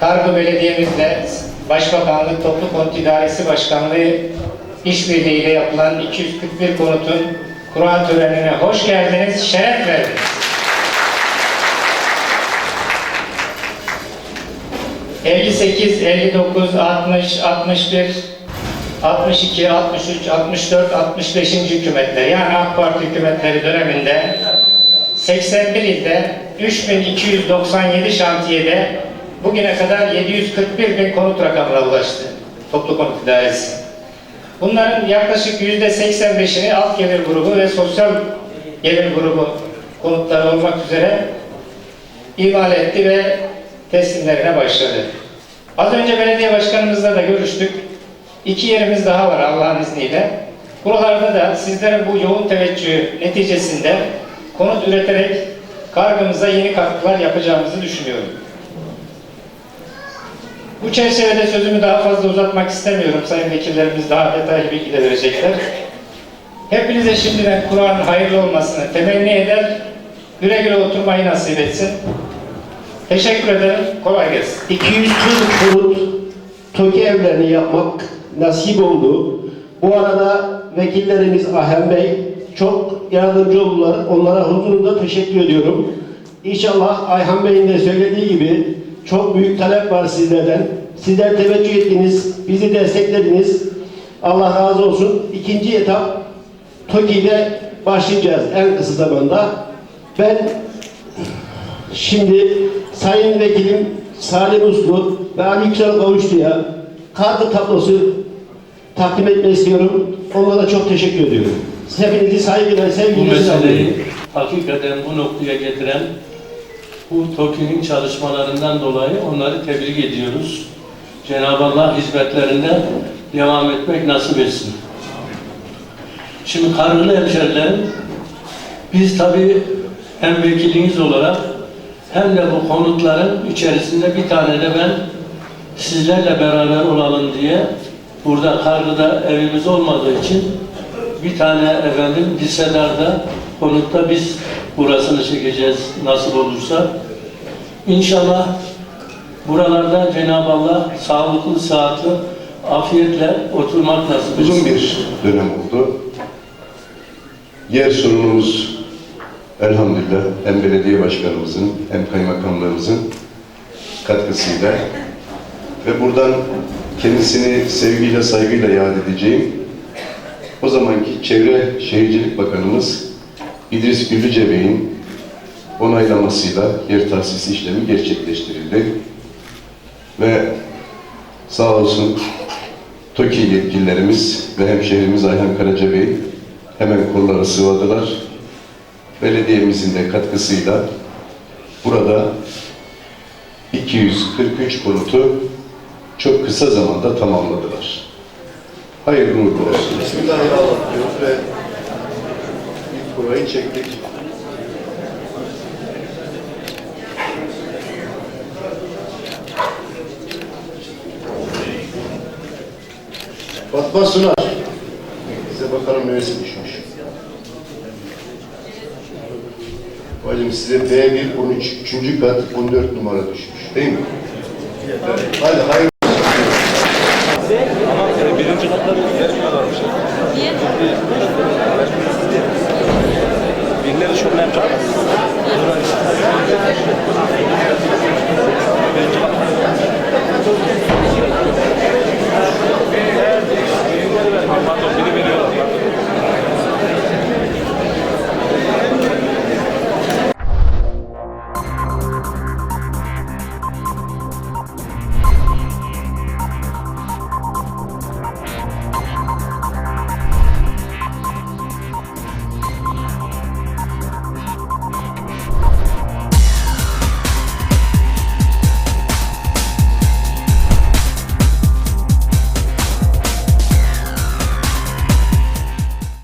Kargı Belediye'mizle Başbakanlık Toplu Konut İdaresi Başkanlığı işbirliğiyle yapılan 241 konutun Kur'an törenine hoş geldiniz, şeref verdiniz. ...58, 59, 60, 61, 62, 63, 64, 65. hükümetler yani AK Parti hükümetleri döneminde 81 ilde 3297 şantiyede bugüne kadar 741 bin konut rakamına ulaştı toplu konut idaresi. Bunların yaklaşık yüzde 85'ini alt gelir grubu ve sosyal gelir grubu konutlar olmak üzere imal etti ve teslimlerine başladı. Az önce belediye başkanımızla da görüştük. İki yerimiz daha var Allah'ın izniyle. Buralarda da sizlerin bu yoğun teveccühü neticesinde konut üreterek kargımıza yeni katkılar yapacağımızı düşünüyorum. Bu çerçevede sözümü daha fazla uzatmak istemiyorum. Sayın vekillerimiz daha detaylı bilgi de verecekler. Hepinize şimdiden Kur'an'ın hayırlı olmasını temenni eder, güle güle oturmayı nasip etsin. Teşekkür ederim, kolay gelsin. 240 konut TOKİ evlerini yapmak nasip oldu. Bu arada vekillerimiz Ahem Bey çok yardımcı oldular. Onlara huzurunda teşekkür ediyorum. İnşallah Ayhan Bey'in de söylediği gibi çok büyük talep var sizlerden. Sizler teveccüh ettiniz, bizi desteklediniz. Allah razı olsun. İkinci etap TOKİ başlayacağız en kısa zamanda. Ben Şimdi Sayın Vekilim Salim Uslu ve Ali Yüksel Kavuşlu'ya kartı tablosu takdim etmek istiyorum. Onlara çok teşekkür ediyorum. Hepinizi saygıyla, bu sevgiyle meseleyi selamlıyorum. hakikaten bu noktaya getiren bu TOKİ'nin çalışmalarından dolayı onları tebrik ediyoruz. Cenab-ı Allah hizmetlerinde devam etmek nasip etsin. Şimdi karnını hemşerilerim, biz tabii hem vekiliniz olarak hem de bu konutların içerisinde bir tane de ben sizlerle beraber olalım diye burada Kargı'da evimiz olmadığı için bir tane efendim liselerde konutta biz burasını çekeceğiz nasıl olursa. İnşallah buralarda Cenab-ı Allah sağlıklı, sıhhatli, afiyetle oturmak nasip etsin. Uzun bir dönem oldu. Yer sorunumuz elhamdülillah hem belediye başkanımızın hem kaymakamlarımızın katkısıyla ve buradan kendisini sevgiyle saygıyla yad edeceğim o zamanki Çevre Şehircilik Bakanımız İdris Güllüce Bey'in onaylamasıyla yer tahsisi işlemi gerçekleştirildi. Ve sağ olsun TOKİ yetkililerimiz ve hemşehrimiz Ayhan Karaca Bey hemen kolları sıvadılar. Belediyemizin de katkısıyla burada 243 konutu çok kısa zamanda tamamladılar. Hayırlı uğurlu olsun. Bismillahirrahmanirrahim diyoruz ve ilk kurayı çektik. Fatma Sunar. Size bakalım neresi düşmüş. Bacım size B1 13 3. kat 14 numara düşmüş. Değil mi? Evet. Hadi hayır. Birileri